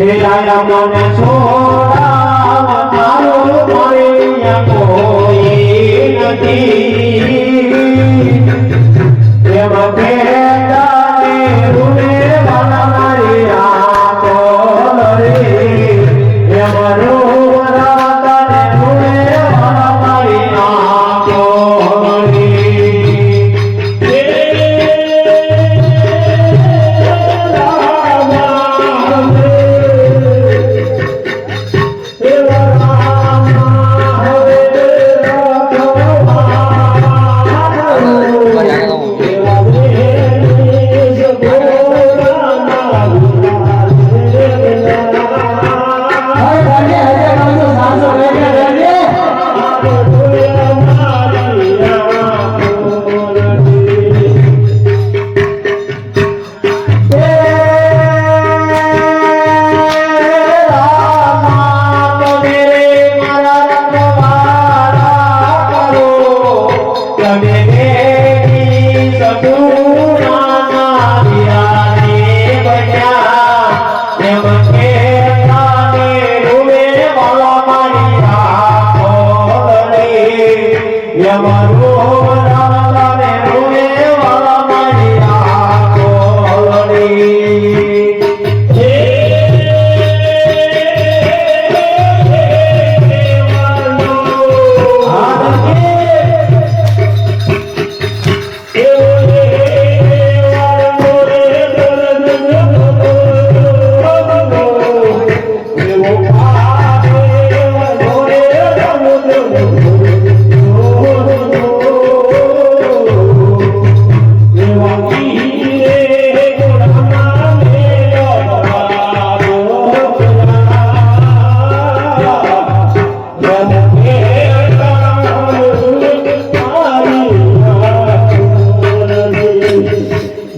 મને છોડા મારો કોઈ નથી.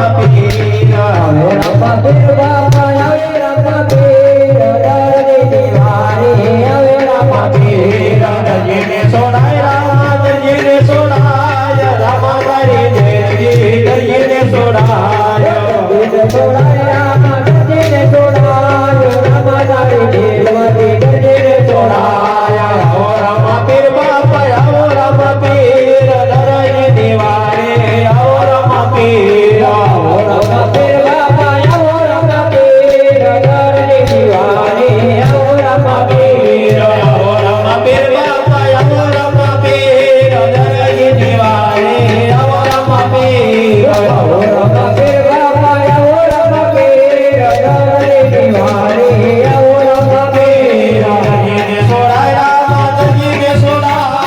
Amém.